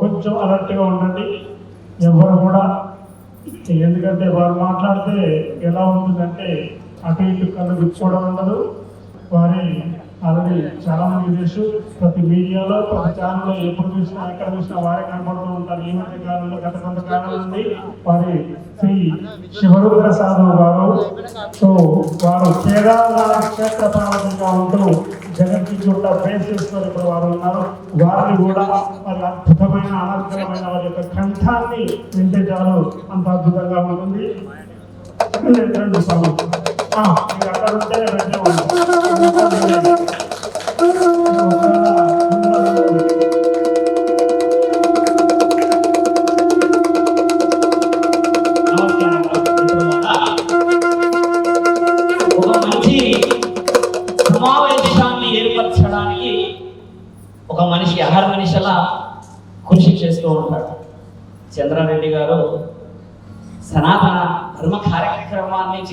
కొంచెం అలర్ట్గా ఉండండి. ఎవరు కూడా ఎందుకంటే వారు మాట్లాడితే ఎలా ఉంటుందంటే అటు ఇటు కళ్ళు గుచ్చుకోవడం ఉండదు. వారి ఆల్రెడీ చాలామంది తెలుసు ప్రతి మీడియాలో ప్రతి ఛానల్లో ఎప్పుడు చూసినా ఎక్కడ చూసినా వారే కనపడుతూ ఉంటారు. ఈ మధ్య కాలంలో గత కొంతకాలం నుండి వారి శ్రీ శివరుద్ర సాధువు గారు సో వారు కేదారనాథ క్షేత్ర పాలకులుగా ఉంటూ జగత్కి చూడ ప్రయత్నిస్తారు ఇప్పుడు వారు ఉన్నారు. వారిని కూడా వారి అద్భుతమైన అనంతరమైన వారి యొక్క కంఠాన్ని వింటే చాలు. అంత అద్భుతంగా ఉంటుంది. రెండు సాగు మీరు అక్కడ ఉంటే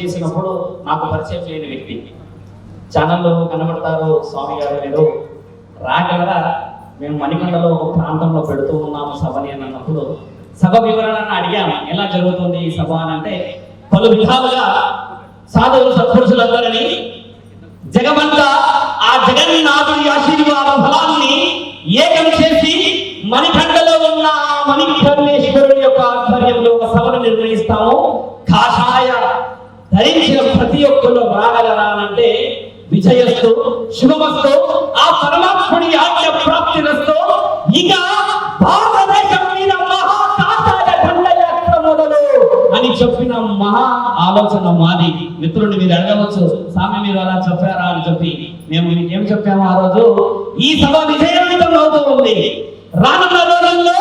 చేసినప్పుడు నాకు పరిచయం లేని వ్యక్తి. ఛానల్లో కనబడతారు స్వామి గారు మీరు రాగలరా? మేము మణికండలో ఒక ప్రాంతంలో పెడుతూ ఉన్నాము సభని అని అన్నప్పుడు. సభ వివరణను అడిగాము ఎలా జరుగుతుంది ఈ సభ అని అంటే పలు విధాలుగా సాధువులు సత్పురుషులందరినీ జగమంతా ఆ జగన్నాథుడి ఆశీర్వాద ఫలాన్ని ఏకం చేసి మణికండలో ఉన్న ఆ యొక్క ఆధ్వర్యంలో ఒక సభను నిర్వహిస్తాము. కాషాయ ధరించిన ప్రతి ఒక్కరు రాగలరానంటే విజయస్తు శుభమస్తు ఆ పరమాత్ముడి ఆజ్ఞ ప్రాప్తిరస్తు ఇక భారతదేశం మీద మహా దండయాత్ర మొదలు అని చెప్పిన మహా ఆలోచన మాది. మిత్రుడిని మీరు అడగవచ్చు స్వామి మీరు అలా చెప్పారా? అని చెప్పి. మేము మీకు ఏం చెప్పాము ఆ రోజు? ఈ సభ విజయవంతం అవుతూ ఉంది. రానున్న రోజుల్లో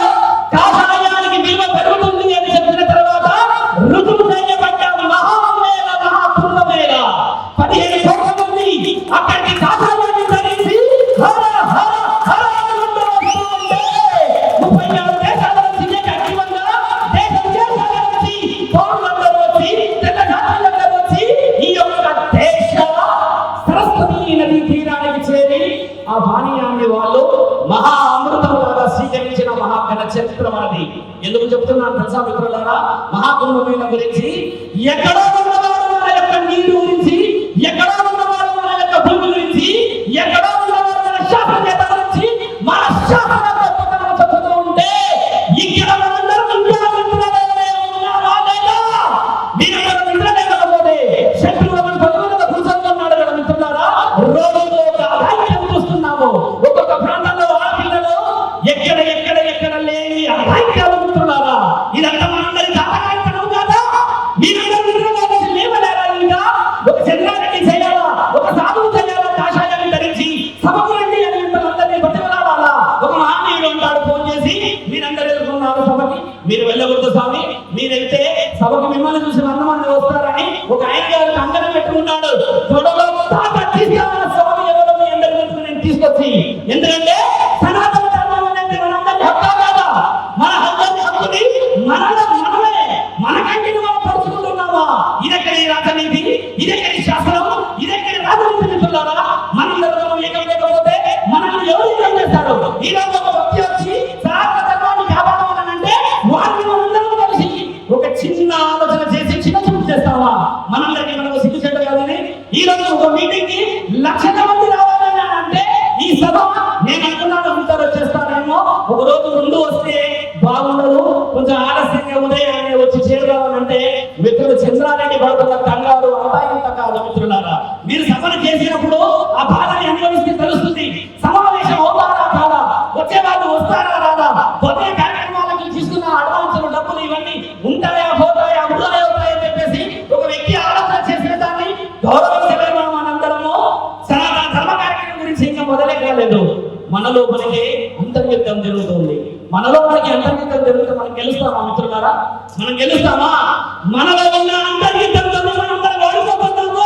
మొదలే కాలేదు మన లోపలికి అంతర్యుద్ధం జరుగుతుంది. మనలో మనకి అంతర్యుద్ధం జరుగుతుంది మనం గెలుస్తామా మిత్రులారా? మనం గెలుస్తామా? మనలో ఉన్న అంతర్యుద్ధంతో మనం ఓడిపోతున్నాము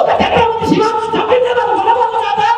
ఒక చక్రవర్తి శివాజీ తప్పించడం మన కాదా?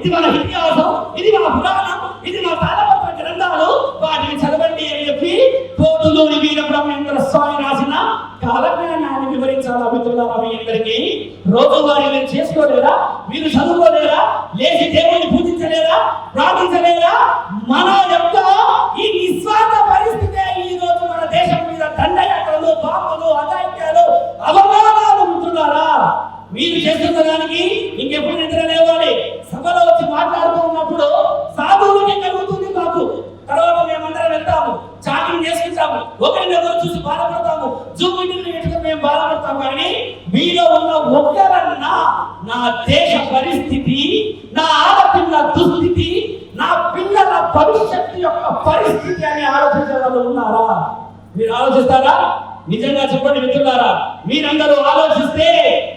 ఇది మన ఇతిహాసం ఇది మన పురాణం ఇది మన తాళపత్ర గ్రంథాలు. వాటిని చదవండి అని చెప్పి పోతులోని వీర బ్రహ్మేంద్ర స్వామి రాసిన కాలజ్ఞానాన్ని వివరించాలా మిత్రులారా మీ అందరికీ? రోజువారి మీరు చేసుకోలేరా? మీరు చదువుకోలేరా? లేచి దేవుని పూజించలేరా? ప్రార్థించలేరా? మన యొక్క ఈ నిస్వార్థ పరిస్థితే ఈ రోజు మన దేశం మీద దండయాత్రలు పాపలు అగాయిత్యాలు అవమానాలు మిత్రులారా మీరు చేస్తున్న దానికి ఇంకెప్పుడు పరిస్థితి అని ఆలోచించే వాళ్ళు ఉన్నారా? మీరు ఆలోచిస్తారా? నిజంగా చెప్పండి మిత్రులారా మీరందరూ ఆలోచిస్తే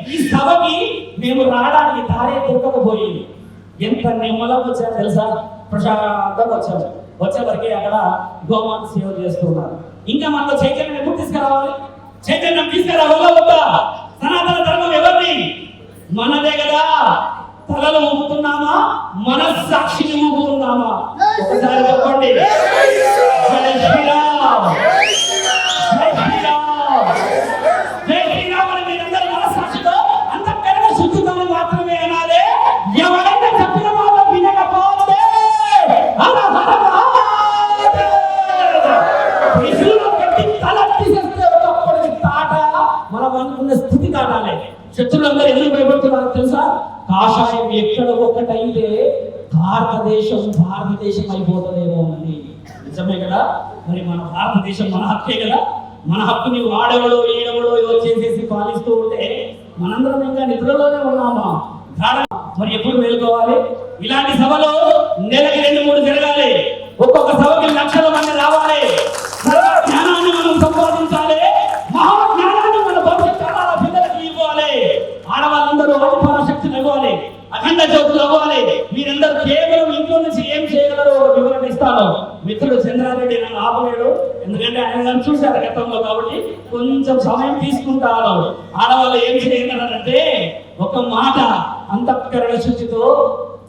ఈ సభకి మేము రావడానికి దారే దొరకకపోయింది. ఎంత నిమ్మలం వచ్చారు తెలుసా? ప్రశాంతంగా వచ్చాము వచ్చేవరకే అక్కడ గోమాత సేవ చేస్తున్నారు. ఇంకా మనలో చైతన్యం ఎప్పుడు తీసుకురావాలి? చైతన్యం తీసుకురావాలా వద్దా? సనాతన ధర్మం ఎవరిని మనదే కదా. తలలు ఊపుతున్నామా? మనస్సాక్షిని ఊపుతున్నామా? ఒకసారి కాషాయం ఎక్కడ భారతదేశం భారతదేశం అయిపోతుందేమో అని నిజమే కదా? మరి మన భారతదేశం మన హక్కే కదా? మన హక్కుని వాడెవడో ఈడెవడో వచ్చేసేసి పాలిస్తూ ఉంటే మనందరం ఇంకా నిద్రలోనే ఉన్నామా? మరి ఎప్పుడు మేలుకోవాలి? ఇలాంటి సభలో నెలకి రెండు మూడు జరగాలి ఒక్కొక్క సభకి లక్షల మంది రావాలి. అఖండ జ్యోతులు అవ్వాలి. మీరందరూ కేవలం ఇంట్లో నుంచి ఏం చేయగలరో ఒక వివరణ ఇస్తాను. మిత్రుడు చంద్రారెడ్డి నన్ను ఆపలేడు. ఎందుకంటే ఆయన నన్ను చూశారు గతంలో కాబట్టి కొంచెం సమయం తీసుకుంటాను. ఆడవాళ్ళు ఏం చేయగలరంటే ఒక మాట అంతఃకరణ శుచితో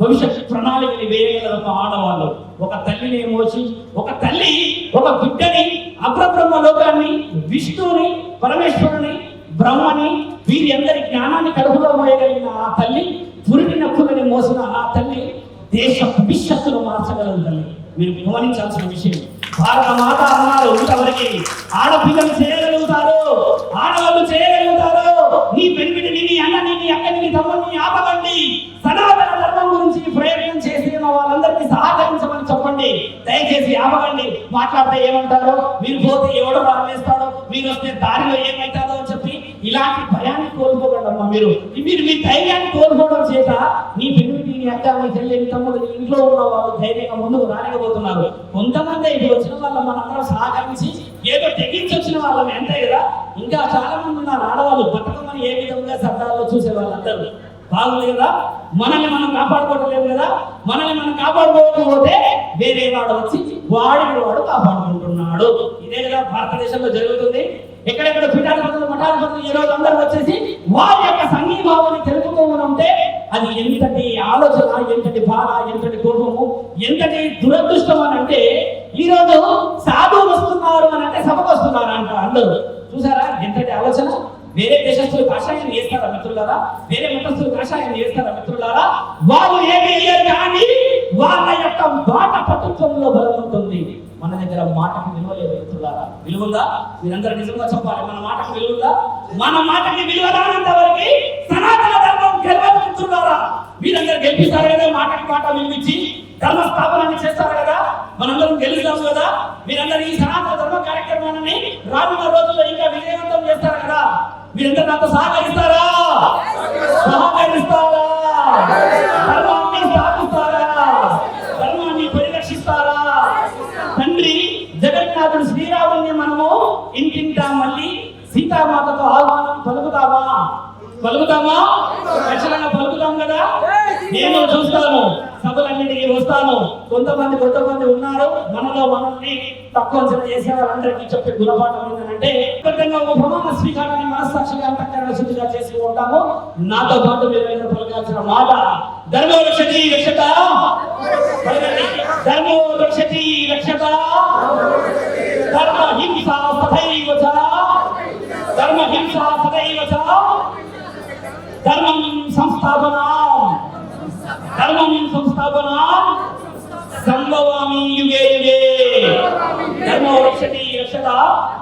భవిష్యత్ ప్రణాళికని వేయగలరు ఒక ఆడవాళ్ళు. ఒక తల్లిని మోసి ఒక తల్లి ఒక బిడ్డని అప్రబ్రహ్మ లోకాన్ని విష్ణువుని పరమేశ్వరుని బ్రహ్మని వీరి అందరి జ్ఞానాన్ని కడుపులో మోయగలిగిన ఆ తల్లి పురిటి నొప్పులని మోసిన ఆ తల్లి దేశ భవిష్యత్తును మార్చగలదు తల్లి. మీరు గమనించాల్సిన విషయం. భారత మాత అన్నారు ఇంతవరకు ఆడపిల్లలు చేయగలుగుతారు ఆడవాళ్ళు చేయగలుగుతారు. నీ పెనిమిటిని నీ అన్నని నీ అక్కని నీ తమ్ముడిని ఆపకండి. సనాతన ధర్మం గురించి ప్రయత్నం చేసిన వాళ్ళందరికీ సహకరించమని చెప్పండి. దయచేసి ఆపకండి. మాట్లాడితే ఏమంటారో? మీరు పోతే ఎవడో రాలేస్తాడో? మీరు వస్తే దారిలో ఏమైతుందో అని చెప్పి ఇలాంటి భయాన్ని కోల్పోకండమ్మా మీరు. మీరు మీ ధైర్యాన్ని కోల్పోవడం చేత నీ పెనిమిటి నీ అక్క నీ చెల్లి నీ తమ్ముడు నీ ఇంట్లో ఉన్న వాళ్ళు ధైర్యంగా ముందుకు రాలేకపోతున్నారు. కొంతమంది ఇది వచ్చిన వాళ్ళ మనందరం సహకరించి ఏదో తెగించి వచ్చిన వాళ్ళం అంతే కదా? ఇంకా చాలా మంది ఉన్నారు ఆడవాళ్ళు బతకమని ఏ విధంగా శబ్దాల్లో చూసే వాళ్ళందరూ. బాగుంది కదా? మనల్ని మనం కాపాడుకోవట్లేదు కదా? మనల్ని మనం కాపాడుకోకపోతే వేరే వాడు వచ్చి వాడిని వాడు కాపాడుకుంటున్నాడు. ఇదే కదా భారతదేశంలో జరుగుతుంది. ఎక్కడెక్కడ పీఠాధిపతులు మఠాధిపతులు ఈ రోజు అందరూ వచ్చేసి వారి యొక్క సంఘీభావాన్ని తెలుపుతూ ఉంటే అది ఎంతటి ఆలోచన ఎంతటి బాధ ఎంతటి కోపము ఎంతటి దురదృష్టం అని అంటే ఈరోజు సాధువులు వస్తున్నారు అని అంటే సభకు వస్తున్నారు అంట అందరూ. చూసారా? ఎంతటి ఆలోచన? వేరే దేశస్తులు కాషాయం చేస్తారా మిత్రులారా? వేరే మతస్థులు కాషాయం చేస్తారా మిత్రులారా? వాళ్ళు ఏమి కానీ వాళ్ళ యొక్క బాట పట్టుత్వంలో బలం ఉంటుంది మన దగ్గర మాటకు విలువ లేదు మిత్రులారా. విలువగా మీరందరూ నిజంగా చెప్పాలి. మన మాటకు విలువగా మన మాటకి విలువ రానంత వరకు సనాతన ధర్మం గెలవదు మిత్రులారా. మీరందరూ గెలిపిస్తారు కదా మాటకి మాట విలువించి ధర్మ స్థాపనాన్ని చేస్తారు కదా. మనందరం గెలుస్తాం కదా. మీరందరూ ఈ సనాతన ధర్మ కార్యక్రమాన్ని రానున్న రోజుల్లో ఇంకా విజయవంతం చేస్తారు కదా. మీరందరూ నాతో సహకరిస్తారా? సహకరిస్తారా? పలుకుతామా? ఖచ్చితంగా పలుకుతాం కదా? నేను చూస్తాను సభలన్నిటికీ వస్తాను కొంతమంది కొంతమంది ఉన్నారు. మనలో మనల్ని తక్కువ చేసే వాళ్ళందరికీ చెప్పే గుణపాఠం ఏంటంటే ఖచ్చితంగా ఒక ప్రమాణ స్వీకారాన్ని మనస్సాక్షిగా అంతఃకరణ శుద్ధిగా చేసి ఉంటాము. నాతో పాటు మీరు ఏదైనా పలకాల్సిన మాట. ధర్మో రక్షతి రక్షత. ధర్మో రక్షతి రక్షత. ధర్మ హింస ధర్మం సంస్థాపన. ధర్మం సంస్థాపన. సంభవామి యుగే యుగే. ధర్మ రక్షతి రక్షత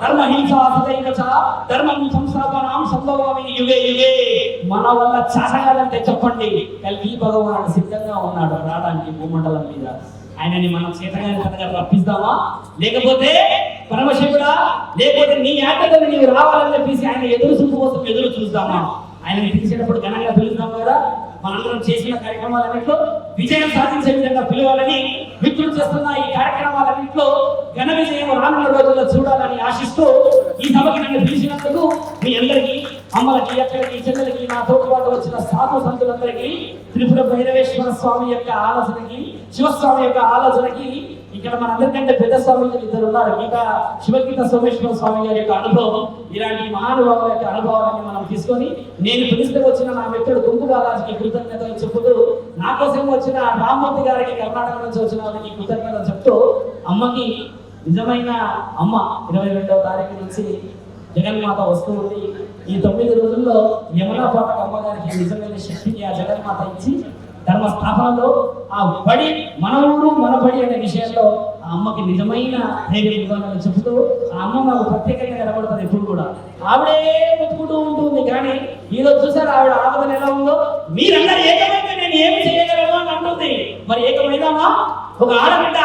ధర్మ హింస సదైవ చ ధర్మం సంస్థాపనాం సంభవామి యుగే యుగే. మన వల్ల చాటగాలంటే చెప్పండి. కలిగి భగవాన్ సిద్ధంగా ఉన్నాడు రావడానికి భూమండలం మీద. ఆయనని మనం చేతగాని కథగా రప్పిస్తామా? లేకపోతే పరమశివుడా? లేకపోతే నీ ఆటలను నీవు రావాలని చెప్పేసి ఆయన ఎదురు చూపు కోసం ఎదురు చూస్తామా? ఆయన పిలిచేటప్పుడు ఘనంగా పిలుస్తాం కదా. మనందరం చేసిన కార్యక్రమాలన్నింటిలో విజయం సాధించే విధంగా పిలవాలని మిత్రులు చేస్తున్న ఈ కార్యక్రమాలన్నింటిలో ఘన విజయం రానున్న రోజుల్లో చూడాలని ఆశిస్తూ ఈ సభకి నన్ను పిలిచినందుకు మీ అందరికీ అమ్మలకి అక్కడికి చెల్లెలకి నా తోటి పాటు వచ్చిన సాధు సంతులందరికీ త్రిపుర భైరవేశ్వర స్వామి యొక్క ఆలోచనకి శివస్వామి యొక్క ఆలోచనకి ఇక్కడ మనందరికంటే పెద్ద స్వామి ఇద్దరు ఉన్నారు. ఇంకా శివగీత సోమేశ్వర స్వామి గారి యొక్క అనుభవం ఇలాంటి మహానుభావుల యొక్క అనుభవాన్ని మనం తీసుకొని నేను పిలిస్తే వచ్చిన నా మిత్రుడు కుంకు బాలాజీకి కృతజ్ఞతలు చెబుతూ నా కోసం వచ్చిన రామ్మూర్తి గారికి కర్ణాటక నుంచి వచ్చిన వాళ్ళకి కృతజ్ఞతలు చెప్తూ అమ్మకి నిజమైన అమ్మ ఇరవై రెండవ తారీఖు నుంచి జగన్మాత వస్తూ ఉంది. ఈ తొమ్మిది రోజుల్లో యమునా పాటకు అమ్మగారికి నిజమైన శక్తిని ఆ జగన్మాత ఇచ్చి ధర్మ స్థాపనలో ఆ బడి మన ఊరు అనే విషయంలో ఆ అమ్మకి నిజమైన ధైర్యం చెబుతూ ఆ అమ్మ మాకు ప్రత్యేకంగా కనబడుతుంది ఎప్పుడు కూడా. ఆవిడే ముట్టుకుంటూ ఉంటుంది కానీ ఈరోజు చూసారు ఆవిడ ఆవేదన ఎలా ఉందో? మీరందరూ ఏకమైతే నేను ఏమి చేయగలను అని అంటుంది. మరి ఏకమైనామా? ఒక ఆడబిడ్డ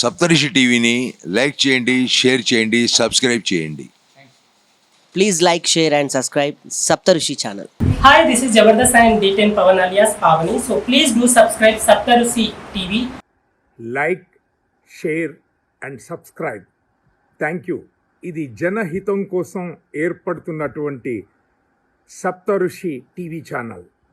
సప్తరిషి టీవీని లైక్ చేయండి షేర్ చేయండి సబ్స్క్రైబ్ చేయండి. Please like share and subscribe Saptarishi channel hi this is Jabardasth and the ten Pavan alias Pavani so please do subscribe Saptarishi TV like share and subscribe thank you ఇది జనహితం కోసం ఏర్పడుతున్నటువంటి సప్తరుషి TV channel.